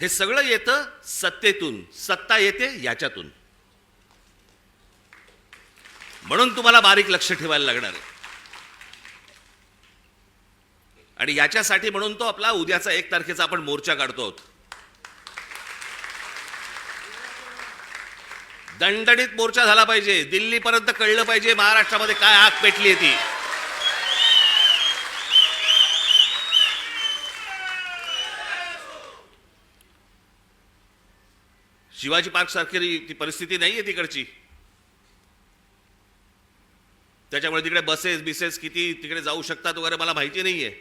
हे सगळं येतं सत्तेतून. सत्ता येते याच्यातून. म्हणून तुम्हाला बारीक लक्ष ठेवायला लागणार आहे. आणि याच्यासाठी म्हणून तो आपला उद्याचा एक तारखेचा आपण मोर्चा काढतो आहोत. दणदणीत मोर्चा झाला पाहिजे. दिल्लीपर्यंत कळलं पाहिजे महाराष्ट्रामध्ये काय आग पेटली आहे ती. शिवाजी पार्क सारखी ती परिस्थिती नाही आहे तिकडची. त्याच्यामुळे तिकडे बसेस बिसेस किती तिकडे जाऊ शकतात वगैरे मला माहिती नाही आहे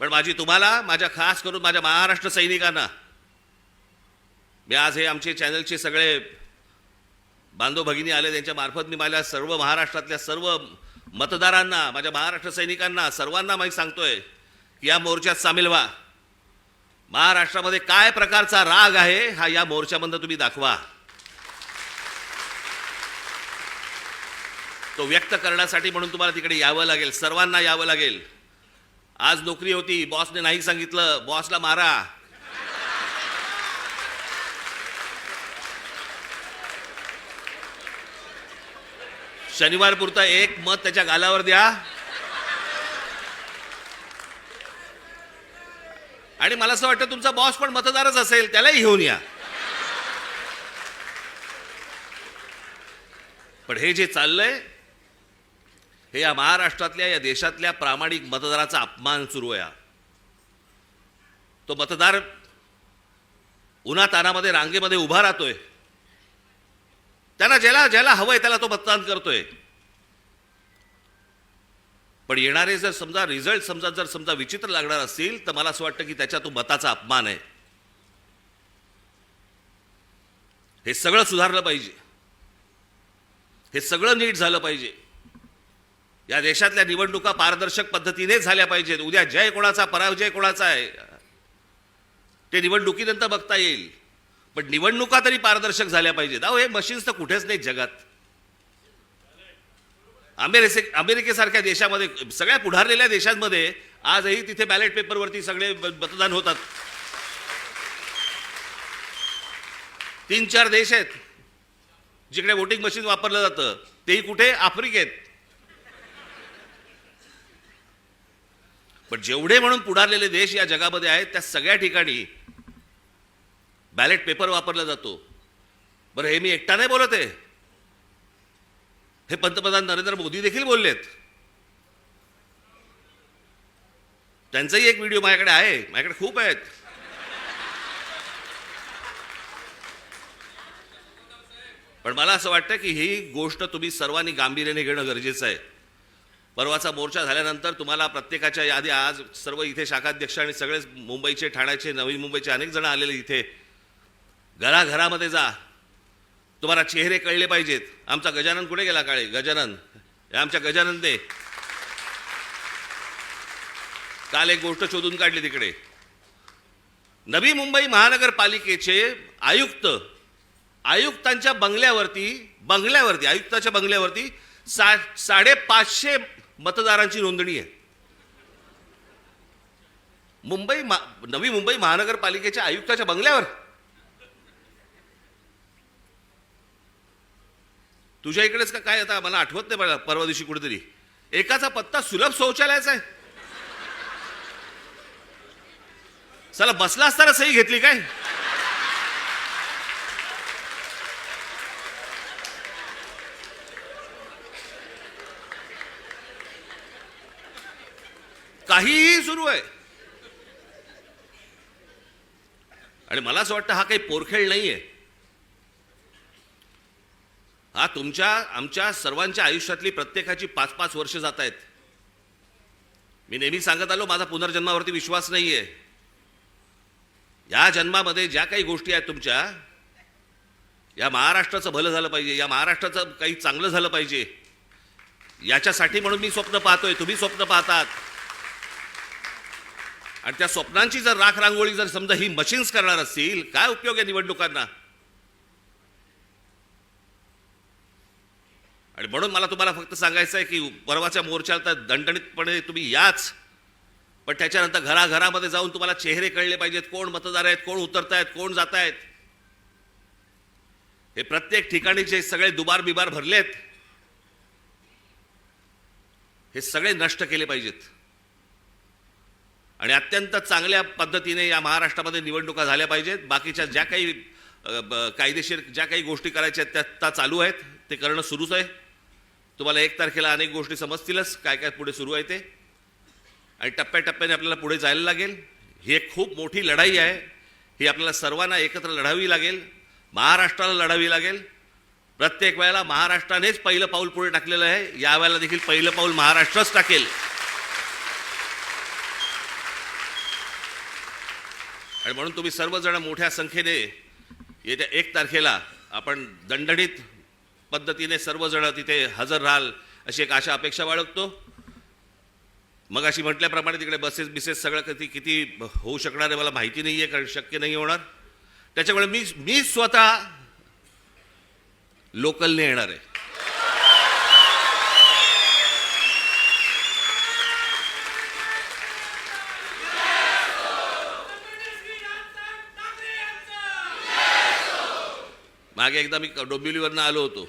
पण माझी तुम्हाला माझ्या खास करून माझ्या महाराष्ट्र सैनिकांना मी आज हे आमचे चॅनलचे सगळे बांधव भगिनी आले त्यांच्या मार्फत मी माझ्या सर्व महाराष्ट्रातल्या सर्व मतदारांना माझ्या महाराष्ट्र सैनिकांना सर्वांना माहीत सांगतोय की या मोर्चात सामील व्हा. महाराष्ट्रामध्ये काय प्रकारचा राग आहे हा या मोर्चामधनं तुम्ही दाखवा. तो व्यक्त करण्यासाठी म्हणून तुम्हाला तिकडे यावं लागेल सर्वांना यावं लागेल. आज नोकरी होती बॉसने नाही सांगितलं बॉसला मारा. शनिवार पुरता एक मत त्याच्या गालावर द्या. आणि मला असं वाटतं तुमचा बॉस पण मतदारच असेल त्यालाही घेऊन या. पण हे जे चाललंय हे या महाराष्ट्रातल्या या देशातल्या प्रामाणिक मतदाराचा अपमान सुरू आहे तो मतदार उन्हा तानामध्ये रांगेमध्ये उभा राहतोय. त्यांना ज्याला ज्याला हवंय त्याला तो मतदान करतोय. पण येणारे जर समजा रिझल्ट समजा जर समजा विचित्र लागणार असतील तर मला असं वाटतं की त्याच्या तो मताचा अपमान आहे. हे सगळं सुधारलं पाहिजे. हे सगळं नीट झालं पाहिजे. या देशातल्या निवडणुका पारदर्शक पद्धतीने झाल्या पाहिजेत. उद्या जय कोणाचा पराजय कोणाचा आहे? ते निवडणुकीनंतर बघता येईल. पण निवडणुका तरी पारदर्शक झाल्या पाहिजेत. अहो हे मशीन्स तर कुठेच नाहीत जगात. अमेरिके अमेरिकेसारख्या देशामध्ये सगळ्या पुढारलेल्या देशांमध्ये आजही तिथे बॅलेट पेपरवरती सगळे ब- मतदान होतात. तीन चार देश आहेत जिकडे वोटिंग मशीन वापरलं जातं तेही कुठे? आफ्रिकेत. पण जेवढे म्हणून पुढारलेले देश या जगामध्ये आहेत त्या सगळ्या ठिकाणी बॅलेट पेपर वापरला जातो. बरं हे मी एकटा नाही बोलत आहे. हे पंतप्रधान नरेंद्र मोदी देखील बोललेत. त्यांचाही एक व्हिडिओ माझ्याकडे आहे माझ्याकडे खूप आहेत. पण मला असं वाटतं की ही गोष्ट तुम्ही सर्वांनी गांभीर्याने घेणं गरजेचं आहे. परवाचा मोर्चा झाल्यानंतर तुम्हाला प्रत्येकाच्या यादी आज सर्व इथे शाखाध्यक्ष आणि सगळेच मुंबईचे ठाण्याचे नवी मुंबईचे अनेक जण आलेले इथे. घराघरामध्ये जा. तुम्हाला चेहरे कळले पाहिजेत. आमचा गजानन कुठे गेला काळे? गजानन. आमच्या गजानन ते काल एक गोष्ट शोधून काढली तिकडे. नवी मुंबई महानगरपालिकेचे आयुक्त आयुक्तांच्या बंगल्यावरती बंगल्यावरती आयुक्ताच्या बंगल्यावरती सा साडेपाचशे मतदारांची नोंदणी आहे. मुंबई मा- नवी मुंबई महानगरपालिकेच्या आयुक्ताच्या बंगल्यावर. तुझ्या इकडेच का काय आता मला आठवत नाही मला परवा दिवशी कुठेतरी. एकाचा पत्ता सुलभ शौचालयाचा आहे. चला बसला असताना सही घेतली काय? काहीही सुरू आहे. आणि मला असं वाटतं हा काही पोरखेळ नाहीये. हा तुमच्या आमच्या सर्वांच्या आयुष्यातली प्रत्येकाची पाच पाच वर्ष जात आहेत मी नेहमी सांगत आलो माझा पुनर्जन्मावरती विश्वास नाही आहे या जन्मामध्ये ज्या काही गोष्टी आहेत तुमच्या या महाराष्ट्राचं भलं झालं पाहिजे या महाराष्ट्राचं काही चांगलं झालं पाहिजे याच्यासाठी म्हणून मी स्वप्न पाहतोय. तुम्ही स्वप्न पाहतात. आणि त्या स्वप्नांची जर राख रांगोळी जर समजा ही मशीन्स करणार असतील काय उपयोग आहे निवडणुकांना? आणि म्हणून मला तुम्हाला फक्त सांगायचं आहे की परवाच्या मोर्चाला तर दणदणीतपणे तुम्ही याच. पण त्याच्यानंतर घराघरामध्ये जाऊन तुम्हाला चेहरे कळले पाहिजेत कोण मतदार आहेत कोण उतरतायत कोण जात आहेत हे प्रत्येक ठिकाणी जे सगळे दुबार बिबार भरलेत हे सगळे नष्ट केले पाहिजेत. आणि अत्यंत चांगल्या पद्धतीने या महाराष्ट्रामध्ये निवडणुका झाल्या पाहिजेत. बाकीच्या ज्या काही कायदेशीर ज्या काही गोष्टी करायच्या आहेत त्या त्या चालू आहेत. ते करणं सुरूच आहे. तुम्हाला एक तारखेला अनेक गोष्टी समजतीलच काय काय पुढे सुरू आहे ते. आणि टप्प्याटप्प्याने आपल्याला पुढे जायला लागेल. ही एक खूप मोठी लढाई आहे. ही आपल्याला सर्वांना एकत्र लढावी लागेल. महाराष्ट्राला लढावी लागेल. प्रत्येक वेळेला महाराष्ट्रानेच पहिलं पाऊल पुढे टाकलेलं आहे. या वेळेला देखील पहिलं पाऊल महाराष्ट्रच टाकेल. आणि म्हणून तुम्ही सर्वजण मोठ्या संख्येने येत्या एक तारखेला आपण दणदणीत पद्धतीने सर्वजण तिथे हजर राहाल अशी एक आशा अपेक्षा बाळगतो. मग अशी म्हटल्याप्रमाणे तिकडे बसेस बिसेस सगळं कधी किती होऊ शकणार आहे मला माहिती नाही आहे कारण शक्य नाही होणार. त्याच्यामुळे मी मी स्वतः लोकलने येणार आहे. मागे एकदा मी डोंबिवलीवरनं आलो होतो.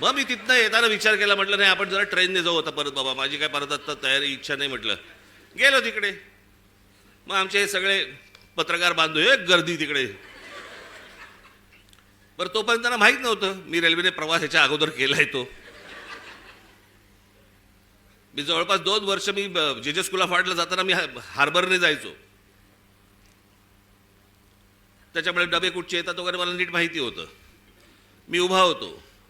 मग मी तिथनं येताना विचार केला म्हटलं नाही आपण जरा ट्रेनने जाऊ आता परत बाबा माझी काय परत आत्ता तयारी इच्छा नाही म्हटलं. गेलो तिकडे. मग आमचे हे सगळे पत्रकार बांधू एक गर्दी तिकडे. बरं तोपर्यंत त्यांना माहीत नव्हतं मी रेल्वेने प्रवास ह्याच्या अगोदर केलाय तो. मी जवळपास दोन वर्ष मी जे जे स्कूल ऑफ आर्टला जाताना मी हार्बरने जायचो. त्याच्यामुळे डबे कुठचे येतात वगैरे मला नीट माहिती होतं. मी उभा होतो.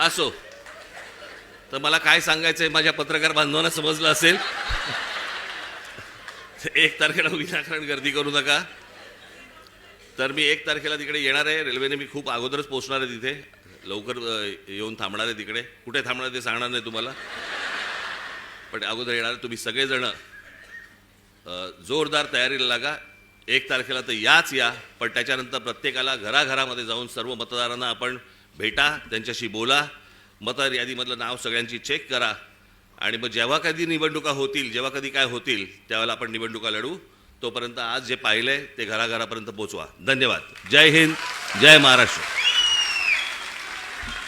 असो. तर मला काय सांगायचं आहे माझ्या पत्रकार बांधवांना समजलं असेल? एक तारखेला विनाकारण गर्दी करू नका. तर मी एक तारखेला तिकडे येणार आहे. रेल्वेने मी खूप अगोदरच पोहोचणार आहे तिथे. लवकर येऊन थांबणार आहे तिकडे. कुठे थांबणार ते सांगणार नाही तुम्हाला. पण अगोदर येणार तुम्ही सगळेजण. जोरदार तयारीला लागा. एक तारखेला तर याच या. पण त्याच्यानंतर प्रत्येकाला घराघरामध्ये जाऊन सर्व मतदारांना आपण भेटा त्यांच्याशी बोला मतदार यादीमधलं नाव सगळ्यांची चेक करा. आणि मग जेव्हा कधी निवडणुका होतील जेव्हा कधी काय होतील त्यावेळेला आपण निवडणुका लढू. तोपर्यंत आज जे पाहिलंय ते घराघरापर्यंत पोचवा. धन्यवाद. जय हिंद जय महाराष्ट्र.